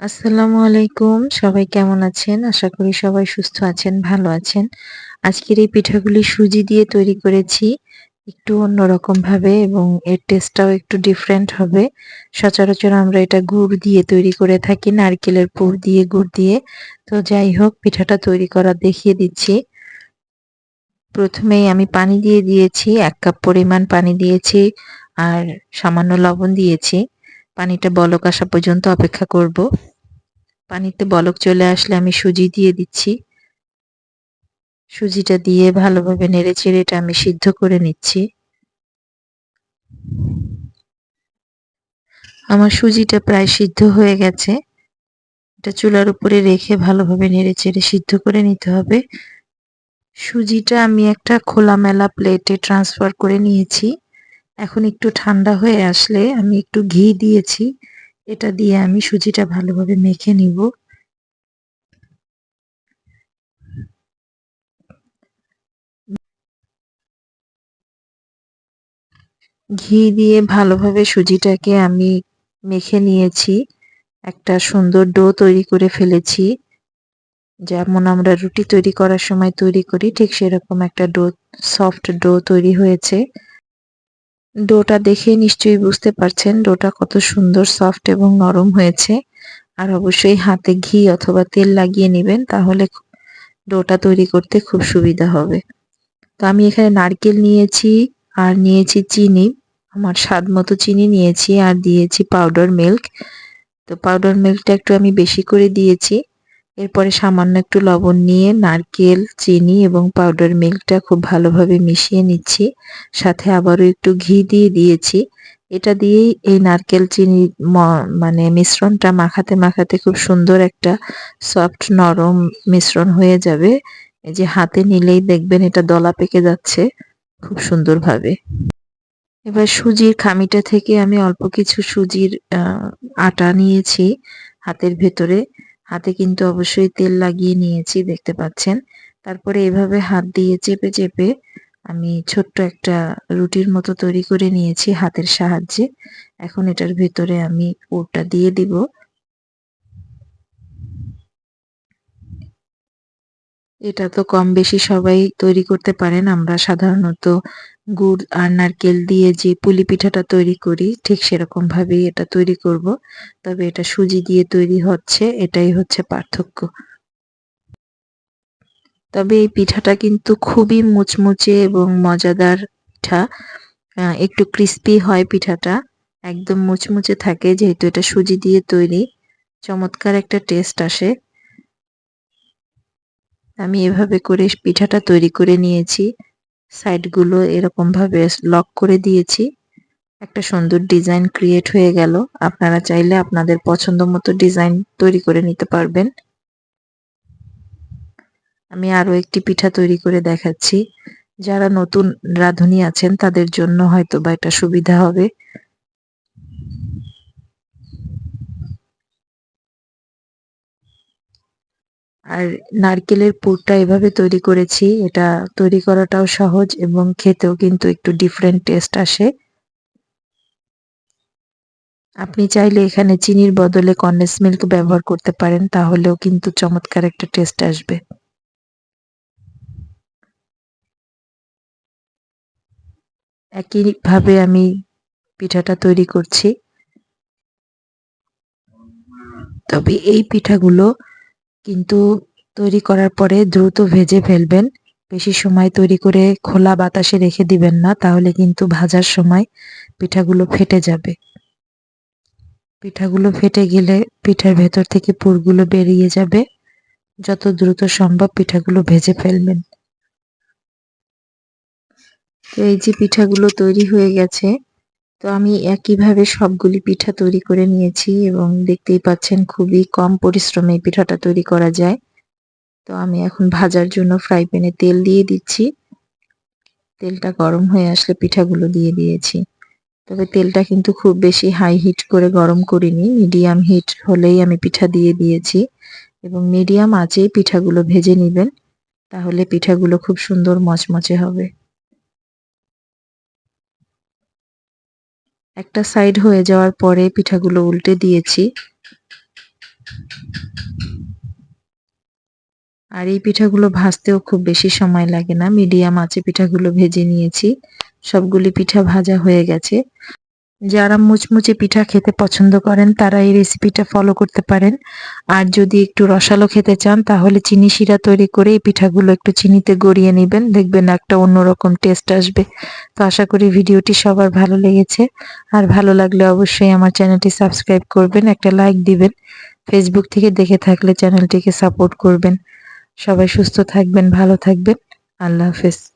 আসসালামু আলাইকুম। সবাই কেমন আছেন? আশা করি সবাই সুস্থ আছেন, ভালো আছেন। আজকের এই পিঠাগুলি সুজি দিয়ে তৈরি করেছি। একটু অন্যরকম ভাবে এবং এর টেস্টটাও একটু ডিফারেন্ট হবে। সচরাচর আমরা এটা গুড় দিয়ে তৈরি করে থাকি, নারকেলের পুর দিয়ে, গুড় দিয়ে। তো যাই হোক, পিঠাটা তৈরি করা দেখিয়ে দিচ্ছি। প্রথমেই আমি পানি দিয়ে দিয়েছি, এক কাপ পরিমাণ পানি দিয়েছি আর সামান্য লবণ দিয়েছি। পানিটা বলক আসা পর্যন্ত অপেক্ষা করব। পানিতে বলক চলে আসলে আমি সুজি দিয়ে দিচ্ছি। সুজিটা দিয়ে ভালোভাবে নেড়ে চেড়ে এটা আমি সিদ্ধ করে নিচ্ছি। আমার সুজিটা প্রায় সিদ্ধ হয়ে গেছে। এটা চুলার উপরে রেখে ভালোভাবে নেড়ে চেড়ে সিদ্ধ করে নিতে হবে। সুজিটা আমি একটা খোলামেলা প্লেটে ট্রান্সফার করে নিয়েছি। এখন একটু ঠান্ডা হয়ে আসলে আমি একটু ঘি দিয়েছি। এটা দিয়ে আমি সুজিটা ভালোভাবে মেখে নিব। ঘি দিয়ে ভালোভাবে সুজিটাকে আমি মেখে নিয়েছি। একটা সুন্দর ডো তৈরি করে ফেলেছি। যেমন আমরা রুটি তৈরি করার সময় তৈরি করি, ঠিক সেরকম একটা ডো, সফট ডো তৈরি হয়েছে। ডোটা দেখে নিশ্চয়ই বুঝতে পারছেন ডোটা কত সুন্দর, সফট এবং নরম হয়েছে। আর অবশ্যই হাতে ঘি অথবা তেল লাগিয়ে নেবেন, তাহলে ডোটা তৈরি করতে খুব সুবিধা হবে। তো আমি এখানে নারকেল নিয়েছি আর নিয়েছি চিনি। আমার স্বাদ মতো চিনি নিয়েছি আর দিয়েছি পাউডার মিল্ক। তো পাউডার মিল্কটা একটু আমি বেশি করে দিয়েছি। এরপরে সামান্য একটু লবণ নিয়ে নারকেল, চিনি এবং পাউডার মিল্কটা খুব ভালোভাবে মিশিয়ে নিচ্ছি। সাথে আবারও একটু ঘি দিয়ে দিয়েছি। এটা দিয়েই এই নারকেল, চিনি মানে মিশ্রণটা মাখাতে মাখাতে খুব সুন্দর একটা সফট নরম মিশ্রণ হয়ে যাবে। এই যে হাতে নিলেই দেখবেন এটা দলা পেকে যাচ্ছে খুব সুন্দরভাবে। এবার সুজির খামিটা থেকে আমি অল্প কিছু সুজির আটা নিয়েছি হাতের ভেতরে। হাতে কিন্তু অবশ্যই তেল লাগিয়ে নিয়েছি, দেখতে পাচ্ছেন। তারপরে এভাবে হাত দিয়ে চেপে চেপে আমি ছোট্ট একটা রুটির মতো তৈরি করে নিয়েছি হাতের সাহায্যে। এখন এটার ভেতরে আমি পুরটা দিয়ে দিব। এটা তো কম বেশি সবাই তৈরি করতে পারেন, আমরা সাধারণত গুড় আর নারকেল দিয়ে যে পুলি পিঠাটা তৈরি করি, ঠিক সেরকম ভাবেই এটা তৈরি করব। তবে এটা সুজি দিয়ে তৈরি হচ্ছে, এটাই হচ্ছে পার্থক্য। তবে এই পিঠাটা কিন্তু খুবই মুচমুচে এবং মজাদার পিঠা। একটু ক্রিস্পি হয় পিঠাটা, একদম মুচমুচে থাকে, যেহেতু এটা সুজি দিয়ে তৈরি। চমৎকার একটা টেস্ট আসে। আমি এভাবে করে পিঠাটা তৈরি করে নিয়েছি। সাইডগুলো এরকমভাবে লক করে দিয়েছি। একটা সুন্দর ডিজাইন ক্রিয়েট হয়ে গেল। আপনারা চাইলে আপনাদের পছন্দ মতো ডিজাইন তৈরি করে নিতে পারবেন। আমি আরও একটি পিঠা তৈরি করে দেখাচ্ছি। যারা নতুন রাঁধুনি আছেন, তাদের জন্য হয়তো বা এটা সুবিধা হবে। আর নারকেলের পুরটা এভাবে তৈরি করেছি, এটা তৈরি করাটাও সহজ এবং খেতেও কিন্তু একটু ডিফারেন্ট টেস্ট আসে। আপনি চাইলে এখানে চিনির বদলে কন্ডেন্স মিল্ক ব্যবহার করতে পারেন, তাহলেও কিন্তু চমৎকার একটা টেস্ট আসবে। একইভাবে আমি পিঠাটা তৈরি করছি। তবে এই পিঠাগুলো কিন্তু তৈরি করার পরে দ্রুত ভেজে ফেলবেন। বেশি সময় তৈরি করে খোলা বাতাসে রেখে দিবেন না, তাহলে কিন্তু ভাজার সময় পিঠাগুলো ফেটে যাবে। পিঠাগুলো ফেটে গেলে পিঠার ভেতর থেকে পুরগুলো বেরিয়ে যাবে। যত দ্রুত সম্ভব পিঠাগুলো ভেজে ফেলবেন। এই যে পিঠাগুলো তৈরি হয়ে গেছে তো আমি একইভাবে সবগুলি পিঠা তৈরি করে নিয়েছি এবং দেখতেই পাচ্ছেন খুবই কম পরিশ্রমে পিঠাটা তৈরি করা যায়। তো আমি এখন ভাজার জন্য ফ্রাই প্যানে তেল দিয়ে দিচ্ছি। তেলটা গরম হয়ে আসলে পিঠাগুলো দিয়ে দিয়েছি। তবে তেলটা কিন্তু খুব বেশি হাই হিট করে গরম করিনি মিডিয়াম হিট হলেই আমি পিঠা দিয়ে দিয়েছি এবং মিডিয়াম আঁচেই পিঠাগুলো ভেজে নেবেন, তাহলে পিঠাগুলো খুব সুন্দর মচমচে হবে। একটা সাইড হয়ে যাওয়ার পরে পিঠাগুলো উল্টে দিয়েছি। আর এই পিঠাগুলো ভাজতেও খুব বেশি সময় লাগে না। মিডিয়াম আঁচে পিঠাগুলো ভেজে নিয়েছি। সবগুলি পিঠা ভাজা হয়ে গেছে। যারা মুচমুচে পিঠা খেতে পছন্দ করেন, তারা এই রেসিপিটা ফলো করতে পারেন। আর যদি একটু রসালো খেতে চান, তাহলে চিনি শিরা তৈরি করে এই পিঠাগুলো একটু চিনিতে গড়িয়ে নেবেন। দেখবেন একটা অন্যরকম টেস্ট আসবে। তো আশা করি ভিডিওটি সবার ভালো লেগেছে। আর ভালো লাগলে অবশ্যই আমার চ্যানেলটি সাবস্ক্রাইব করবেন, একটা লাইক দিবেন। ফেসবুক থেকে দেখে থাকলে চ্যানেলটিকে সাপোর্ট করবেন। সবাই সুস্থ থাকবেন, ভালো থাকবেন। আল্লাহ হাফেজ।